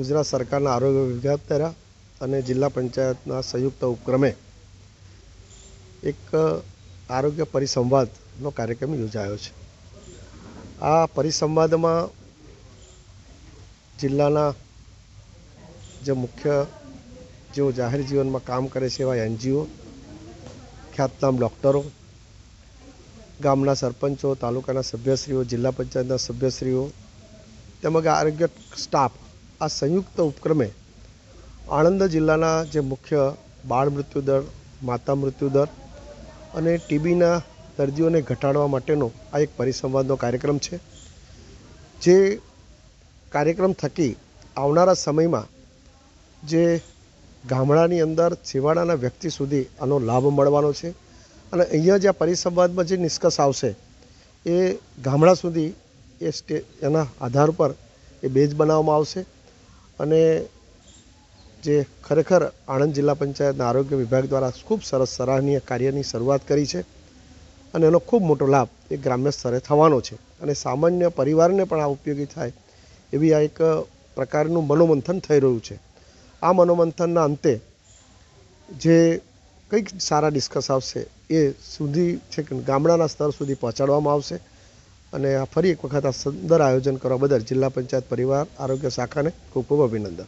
ગુજરાત સરકારના આરોગ્ય વિભાગ દ્વારા અને જિલ્લા પંચાયતના સંયુક્ત ઉપક્રમે એક આરોગ્ય પરિસંવાદનો કાર્યક્રમ યોજાયો છે. આ પરિસંવાદમાં જિલ્લાના જે મુખ્ય જેઓ જાહેર જીવનમાં કામ કરે છે એવા એનજીઓ, ખ્યાતનામ ડૉક્ટરો, ગામના સરપંચો, તાલુકાના સભ્યશ્રીઓ, જિલ્લા પંચાયતના સભ્યશ્રીઓ તેમજ આરોગ્ય સ્ટાફ આ સંયુક્ત ઉપક્રમે આણંદ જિલ્લાના જે મુખ્ય બાળ મૃત્યુદર માતા મૃત્યુદર અને ટીબીના દર્દીઓને ઘટાડવા માટેનો આ એક પરિસંવાદનો કાર્યક્રમ છે. જે કાર્યક્રમ થકી આવનારા સમયમાં જે ગામડાની અંદર છેવાડાના વ્યક્તિ સુધી આનો લાભ મળવાનો છે અને અહીંયા જે આ પરિસંવાદમાં જે નિષ્કર્ષ આવશે એ ગામડા સુધી એ સ્ટે, એના આધાર પર એ બેઝ બનાવવામાં આવશે. અને જે ખરેખર આણંદ જિલ્લા પંચાયતના આરોગ્ય વિભાગ દ્વારા ખૂબ સરસ સરાહનીય કાર્યની શરૂઆત કરી છે અને એનો ખૂબ મોટો લાભ એ ગ્રામ્ય સ્તરે થવાનો છે. અને સામાન્ય પરિવારને પણ આ ઉપયોગી થાય એવી આ એક પ્રકારનું મનોમંથન થઈ રહ્યું છે. આ મનોમંથનના અંતે જે કંઈક સારા ડિસ્કસ આવશે એ સુધી છે ગામડાના સ્તર સુધી પહોંચાડવામાં આવશે. અને આ ફરી એક વખત આ સુંદર આયોજન કરવા બદલ જિલ્લા પંચાયત પરિવાર, આરોગ્ય શાખાને ખૂબ ખૂબ અભિનંદન.